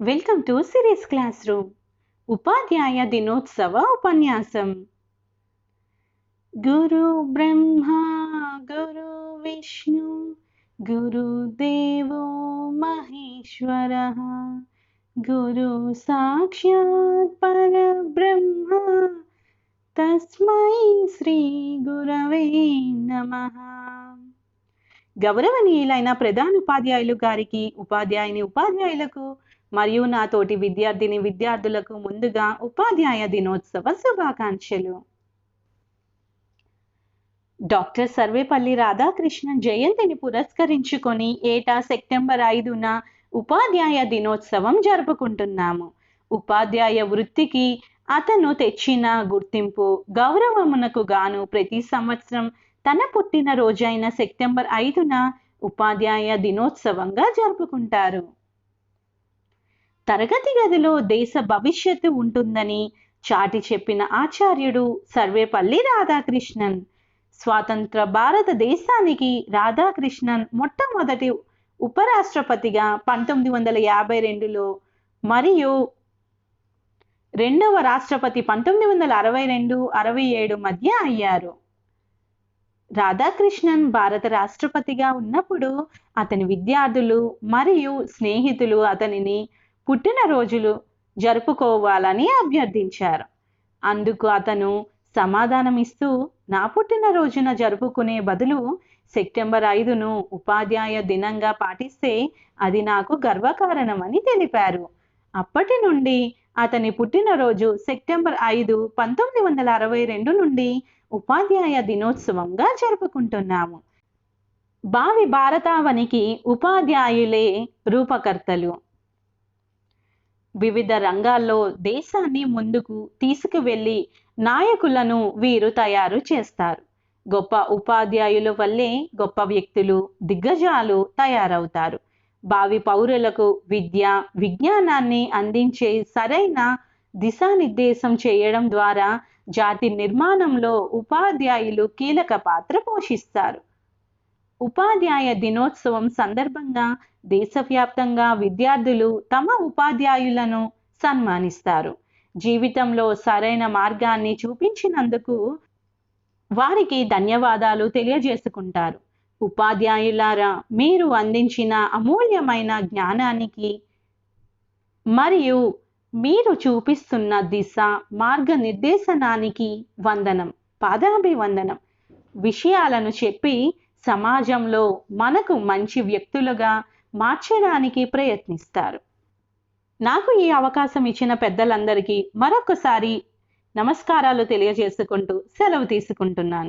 Welcome to series class room ఉపాధ్యాయ దినోత్సవ ఉపన్యాసం గురు బ్రహ్మ గురు విష్ణు గురుదేవో మహేశ్వర గురు సాక్షాత్ పరబ్రహ్మ తస్మై శ్రీ గురవే నమ గౌరవనీయులైన ప్రధాన ఉపాధ్యాయులు గారికి ఉపాధ్యాయుని ఉపాధ్యాయులకు మరియు నా తోటి విద్యార్థిని విద్యార్థులకు ముందుగా ఉపాధ్యాయ దినోత్సవ శుభాకాంక్షలు. డాక్టర్ సర్వేపల్లి రాధాకృష్ణన్ జయంతిని పురస్కరించుకొని ఏటా సెప్టెంబర్ ఐదున ఉపాధ్యాయ దినోత్సవం జరుపుకుంటున్నాము. ఉపాధ్యాయ వృత్తికి అతను తెచ్చిన గుర్తింపు గౌరవమునకు గాను ప్రతి సంవత్సరం తన పుట్టిన రోజైన సెప్టెంబర్ ఐదున ఉపాధ్యాయ దినోత్సవంగా జరుపుకుంటారు. తరగతి గదిలో దేశ భవిష్యత్తు ఉంటుందని చాటి చెప్పిన ఆచార్యుడు సర్వేపల్లి రాధాకృష్ణన్. స్వాతంత్ర భారతదేశానికి రాధాకృష్ణన్ మొట్టమొదటి ఉపరాష్ట్రపతిగా పంతొమ్మిది వందల యాభై రెండులో మరియు రెండవ రాష్ట్రపతి పంతొమ్మిది వందల అరవై రెండు అరవై ఏడు మధ్య అయ్యారు. రాధాకృష్ణన్ భారత రాష్ట్రపతిగా ఉన్నప్పుడు అతని విద్యార్థులు మరియు స్నేహితులు అతనిని పుట్టినరోజులు జరుపుకోవాలని అభ్యర్థించారు. అందుకు అతను సమాధానమిస్తూ నా పుట్టినరోజున జరుపుకునే బదులు సెప్టెంబర్ ఐదును ఉపాధ్యాయ దినంగా పాటిస్తే అది నాకు గర్వకారణమని తెలిపారు. అప్పటి నుండి అతని పుట్టినరోజు సెప్టెంబర్ ఐదు పంతొమ్మిది వందల అరవై రెండు నుండి ఉపాధ్యాయ దినోత్సవంగా జరుపుకుంటున్నాము. భావి భారతావనికి ఉపాధ్యాయులే రూపకర్తలు. వివిధ రంగాల్లో దేశాన్ని ముందుకు తీసుకువెళ్ళి నాయకులను వీరు తయారు చేస్తారు. గొప్ప ఉపాధ్యాయుల వల్లే గొప్ప వ్యక్తులు దిగ్గజాలు తయారవుతారు. భావి పౌరులకు విద్య విజ్ఞానాన్ని అందించే సరైన దిశానిర్దేశం చేయడం ద్వారా జాతి నిర్మాణంలో ఉపాధ్యాయులు కీలక పాత్ర పోషిస్తారు. ఉపాధ్యాయ దినోత్సవం సందర్భంగా దేశవ్యాప్తంగా విద్యార్థులు తమ ఉపాధ్యాయులను సన్మానిస్తారు. జీవితంలో సరైన మార్గాన్ని చూపించినందుకు వారికి ధన్యవాదాలు తెలియజేసుకుంటారు. ఉపాధ్యాయులారా మీరు అందించిన అమూల్యమైన జ్ఞానానికి మరియు మీరు చూపిస్తున్న దిశ మార్గనిర్దేశనానికి వందనం పాదాభివందనం. విషయాలను చెప్పి సమాజంలో మనకు మంచి వ్యక్తులుగా మార్చడానికి ప్రయత్నిస్తారు. నాకు ఈ అవకాశం ఇచ్చిన పెద్దలందరికీ మరొకసారి నమస్కారాలు తెలియజేసుకుంటూ సెలవు తీసుకుంటున్నాను.